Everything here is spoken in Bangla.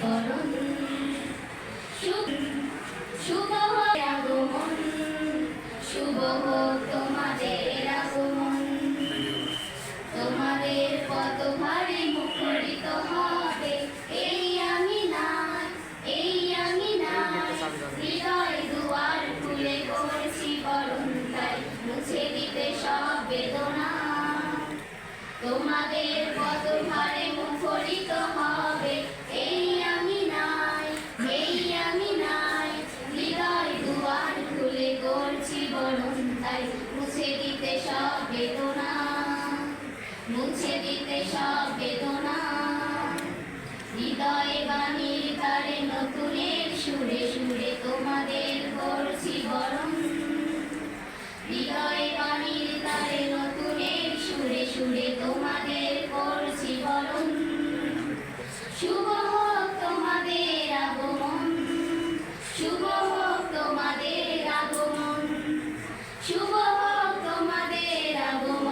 বরণ বেদনা বাণীর নতুনের সুরে সুরে তোমাদের নতুনের সুরে সুরে তোমাদের করছি বরণ। শুভ তোমাদের আগমন, শুভ হোক তোমাদের আগমন। শুভ হোক তোমাদের Yeah, boom.